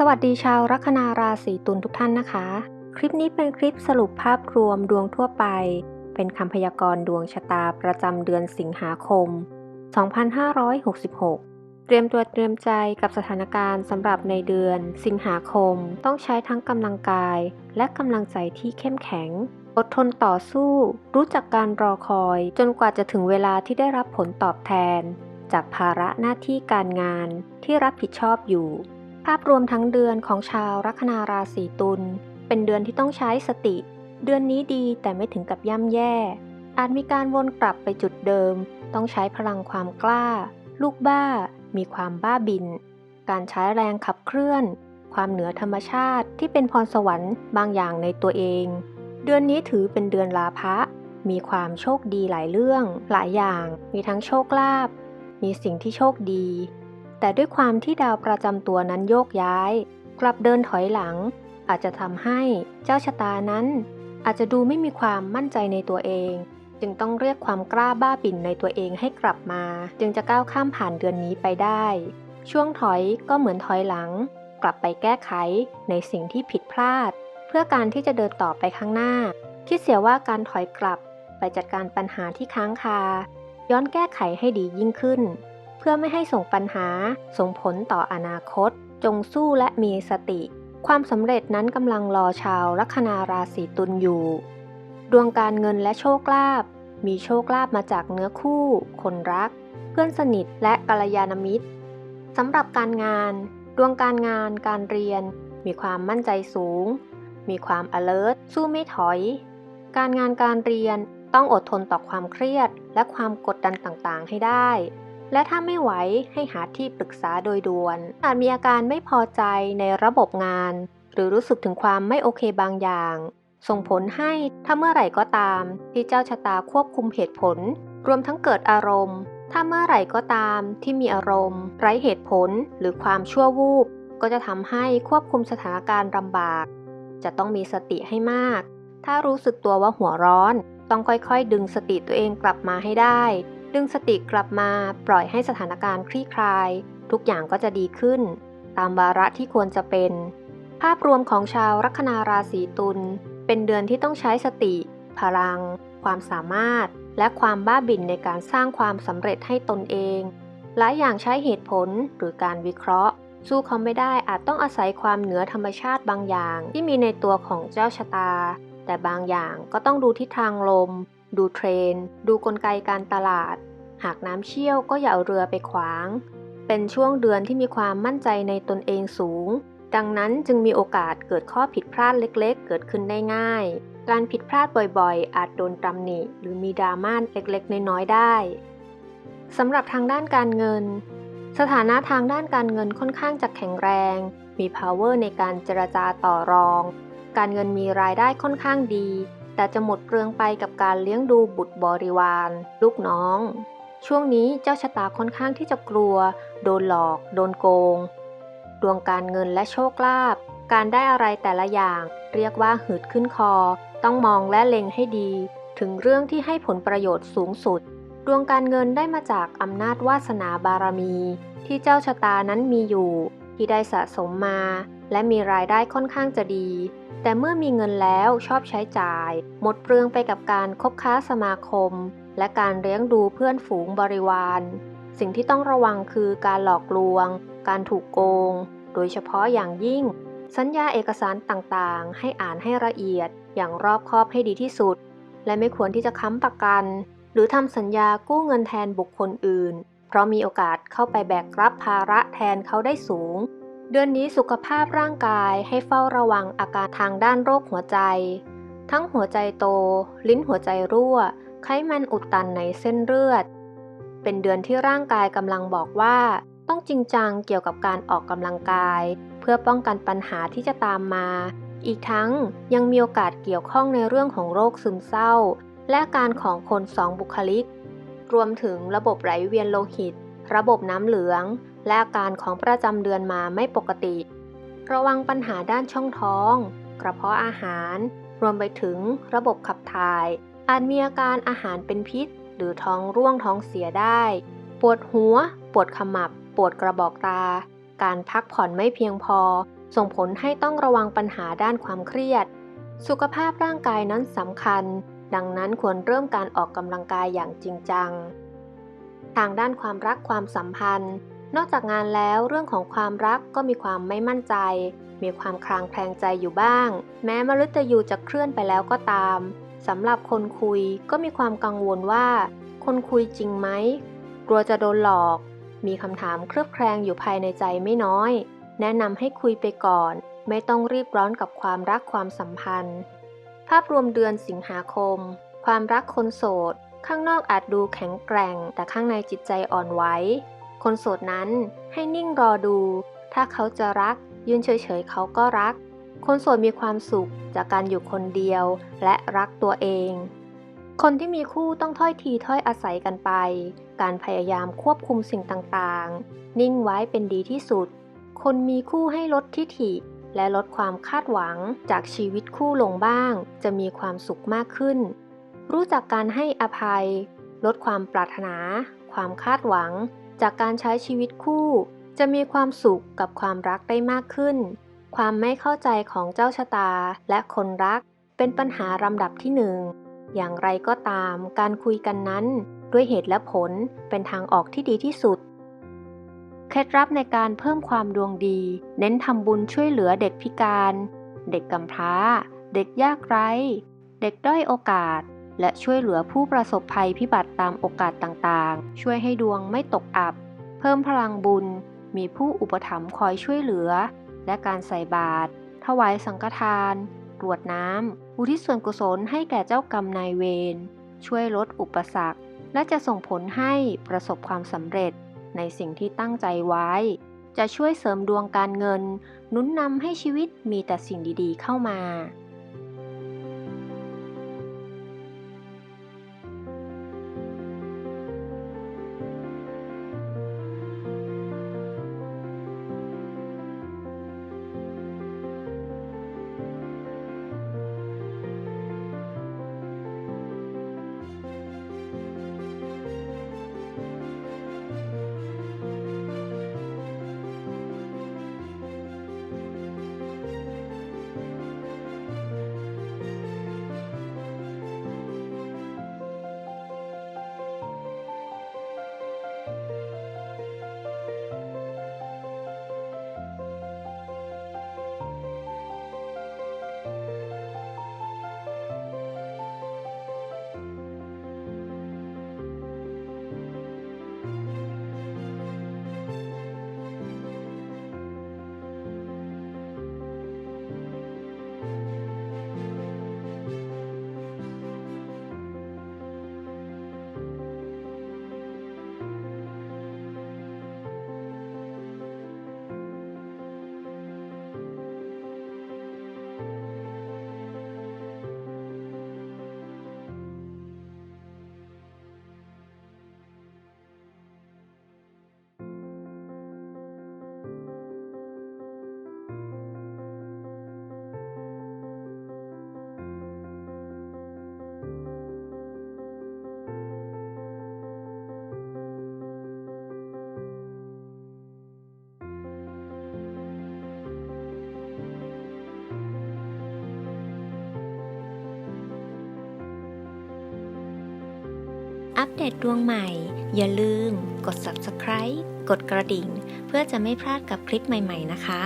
สวัสดีชาวลัคนาราศีตุลทุกท่านนะคะ คลิปนี้เป็นคลิปสรุปภาพรวมดวงทั่วไป เป็นคำพยากรณ์ดวงชะตาประจำเดือนสิงหาคม 2566 เตรียมตัวเตรียมใจกับสถานการณ์สำหรับในเดือนสิงหาคม ต้องใช้ทั้งกำลังกาย และกำลังใจที่เข้มแข็ง อดทนต่อสู้ รู้จักการรอคอย จนกว่าจะถึงเวลาที่ได้รับผลตอบแทน จากภาระหน้าที่การงานที่รับผิดชอบอยู่าพรวมทั้งเดือนของชาวลัคนาราศีตุลเป็นเดือนที่ต้องใช้สติ เดือนนี้ดีแต่ไม่ถึงกับย่ำแย่ อาจมีการวนกลับไปจุดเดิม ต้องใช้พลังความกล้า ลูกบ้า มีความบ้าบิน การใช้แรงขับเคลื่อน ความเหนือธรรมชาติที่เป็นพรสวรรค์บางอย่างในตัวเอง เดือนนี้ถือเป็นเดือนลาภะมีความโชคดีหลายเรื่อง หลายอย่าง มีทั้งโชคลาภมีสิ่งที่โชคดี แต่ด้วยความที่ดาวประจำตัวนั้นโยกย้าย กลับเดินถอยหลัง อาจจะทำให้เจ้าชะตานั้น อาจจะดูไม่มีความมั่นใจในตัวเอง จึงต้องเรียกความกล้าบ้าบิ่นในตัวเองให้กลับมา จึงจะก้าวข้ามผ่านเดือนนี้ไปได้ ช่วงถอยก็เหมือนถอยหลัง กลับไปแก้ไขในสิ่งที่ผิดพลาด เพื่อการที่จะเดินต่อไปข้างหน้า คิดเสียว่าการถอยกลับ ไปจัดการปัญหาที่ค้างคา ย้อนแก้ไขให้ดียิ่งขึ้น เพื่อไม่ให้ส่งปัญหา ส่งผลต่ออนาคต จงสู้และมีสติ ความสำเร็จนั้นกำลังรอชาวลัคนาราศีตุลอยู่ ดวงการเงินและโชคลาภมีโชคลาภมาจากเนื้อคู่ คนรัก เพื่อนสนิทและกัลยาณมิตรสำหรับการงาน ดวงการงานการเรียน มีความมั่นใจสูง มีความ alert สู้ไม่ถอย การงานการเรียนต้องอดทนต่อความเครียดและความกดดันต่างๆ ให้ได้ และถ้าไม่ไหวให้หาที่ปรึกษาโดยด่วน อาจมีอาการไม่พอใจในระบบงาน หรือรู้สึกถึงความไม่โอเคบางอย่าง ส่งผลให้ถ้าเมื่อไหร่ก็ตาม ที่เจ้าชะตาควบคุมเหตุผล รวมทั้งเกิดอารมณ์ ถ้าเมื่อไหร่ก็ตามที่มีอารมณ์ ไร้เหตุผลหรือความชั่ววูบ ก็จะทำให้ควบคุมสถานการณ์ลำบาก จะต้องมีสติให้มาก ถ้ารู้สึกตัวว่าหัวร้อน ต้องค่อยๆ ดึงสติตัวเองกลับมาให้ได้ ดึงสติกลับมาปล่อยให้สถานการณ์คลี่คลาย ทุกอย่างก็จะดีขึ้น ตามวาระที่ควรจะเป็น ภาพรวมของชาวลัคนาราศีตุลเป็นเดือนที่ต้องใช้สติ พลัง ความสามารถ และความบ้าบิ่นในการสร้างความสำเร็จให้ตนเอง หลายอย่างใช้เหตุผลหรือการวิเคราะห์ สู้เขาไม่ได้อาจต้องอาศัยความเหนือธรรมชาติบางอย่างที่มีในตัวของเจ้าชะตา แต่บางอย่างก็ต้องดูทิศทางลม ดูเทรนดูกลไกการตลาด หากน้ำเชี่ยวก็อย่าเอาเรือไปขวาง เป็นช่วงเดือนที่มีความมั่นใจในตนเองสูง ดังนั้นจึงมีโอกาสเกิดข้อผิดพลาดเล็กๆ เกิดขึ้นได้ง่าย การผิดพลาดบ่อยๆ อาจโดนตำหนิ หรือมีดราม่าเล็กๆ น้อยๆ ได้สำหรับทางด้านการเงิน สถานะทางด้านการเงินค่อนข้างจะแข็งแรง มี power ในการเจรจาต่อรอง การเงินมีรายได้ค่อนข้างดี แต่จะหมดเปลืองไปกับการเลี้ยงดูบุตรบริวาร ลูกน้อง ช่วงนี้เจ้าชะตาค่อนข้างที่จะกลัว โดนหลอก โดนโกง ดวงการเงินและโชคลาภการได้อะไรแต่ละอย่าง เรียกว่าหืดขึ้นคอ ต้องมองและเล็งให้ดี ถึงเรื่องที่ให้ผลประโยชน์สูงสุด ดวงการเงินได้มาจากอำนาจวาสนาบารมี ที่เจ้าชะตานั้นมีอยู่ ที่ได้สะสมมา และมีรายได้ค่อนข้างจะดี แต่เมื่อมีเงินแล้วชอบใช้จ่าย หมดเปลืองไปกับการคบค้าสมาคม และการเลี้ยงดูเพื่อนฝูงบริวาร สิ่งที่ต้องระวังคือการหลอกลวง การถูกโกง โดยเฉพาะอย่างยิ่ง สัญญาเอกสารต่างๆ ให้อ่านให้ละเอียด อย่างรอบคอบให้ดีที่สุด และไม่ควรที่จะค้ำประกัน หรือทำสัญญากู้เงินแทนบุคคลอื่น เพราะมีโอกาสเข้าไปแบกรับภาระแทนเขาได้สูง เดือนนี้สุขภาพร่างกายให้เฝ้าระวังอาการทางด้านโรคหัวใจ ทั้งหัวใจโต ลิ้นหัวใจรั่ว ไขมันอุดตันในเส้นเลือด เป็นเดือนที่ร่างกายกำลังบอกว่า ต้องจริงจังเกี่ยวกับการออกกำลังกาย เพื่อป้องกันปัญหาที่จะตามมา อีกทั้งยังมีโอกาสเกี่ยวข้องในเรื่องของโรคซึมเศร้า และการของคนสองบุคลิก รวมถึงระบบไหลเวียนโลหิต ระบบน้ำเหลือง และอาการของประจำเดือนมาไม่ปกติ ระวังปัญหาด้านช่องท้อง กระเพาะอาหาร รวมไปถึงระบบขับถ่าย อาจมีอาการอาหารเป็นพิษ หรือท้องร่วงท้องเสียได้ ปวดหัว ปวดขมับ ปวดกระบอกตา การพักผ่อนไม่เพียงพอ ส่งผลให้ต้องระวังปัญหาด้านความเครียด สุขภาพร่างกายนั้นสำคัญ ดังนั้นควรเริ่มการออกกำลังกายอย่างจริงจัง ทางด้านความรักความสัมพันธ์ นอกจากงานแล้วเรื่องของความรักก็มีความไม่มั่นใจ มีความคลางแคลงใจอยู่บ้าง แม้มฤตยูจะเคลื่อนไปแล้วก็ตามสำหรับคนคุยก็มีความกังวลว่า คนคุยจริงไหมกลัวจะโดนหลอก มีคำถามเครือบแคลงอยู่ภายในใจไม่น้อย แนะนำให้คุยไปก่อน ไม่ต้องรีบร้อนกับความรักความสัมพันธ์ ภาพรวมเดือนสิงหาคม ความรักคนโสด ข้างนอกอาจดูแข็งแกร่ง แต่ข้างในจิตใจอ่อนไหว คนโสดนั้นให้นิ่งรอดู ถ้าเขาจะรัก ยืนเฉยๆเขาก็รัก คนโสดมีความสุขจากการอยู่คนเดียวและรักตัวเอง คนที่มีคู่ต้องถ้อยทีถ้อยอาศัยกันไป การพยายามควบคุมสิ่งต่างๆ นิ่งไว้เป็นดีที่สุด คนมีคู่ให้ลดทิฐิ และลดความคาดหวังจากชีวิตคู่ลงบ้าง จะมีความสุขมากขึ้น รู้จักการให้อภัย ลดความปรารถนา ความคาดหวัง จากการใช้ชีวิตคู่ จะมีความสุขกับความรักได้มากขึ้น ความไม่เข้าใจของเจ้าชะตาและคนรัก เป็นปัญหาลำดับที่หนึ่งอย่างไรก็ตาม การคุยกันนั้น ด้วยเหตุและผลเป็นทางออกที่ดีที่สุด เคล็ดลับในการเพิ่มความดวงดี เน้นทำบุญช่วยเหลือเด็กพิการ เด็กกำพร้า เด็กยากไร้ เด็กด้อยโอกาส และช่วยเหลือผู้ประสบภัยพิบัติตามโอกาสต่างๆ ช่วยให้ดวงไม่ตกอับ เพิ่มพลังบุญ มีผู้อุปถัมภ์คอยช่วยเหลือ และการใส่บาตร ถวายสังฆทาน กรวดน้ำ อุทิศส่วนกุศลให้แก่เจ้ากรรมนายเวร ช่วยลดอุปสรรค และจะส่งผลให้ประสบความสำเร็จ ในสิ่งที่ตั้งใจไว้ จะช่วยเสริมดวงการเงิน นุนนำให้ชีวิตมีแต่สิ่งดีๆ เข้ามา อัปเดตดวงใหม่ อย่าลืม กด subscribe กดกระดิ่ง เพื่อจะไม่พลาดกับคลิปใหม่ ๆ นะคะ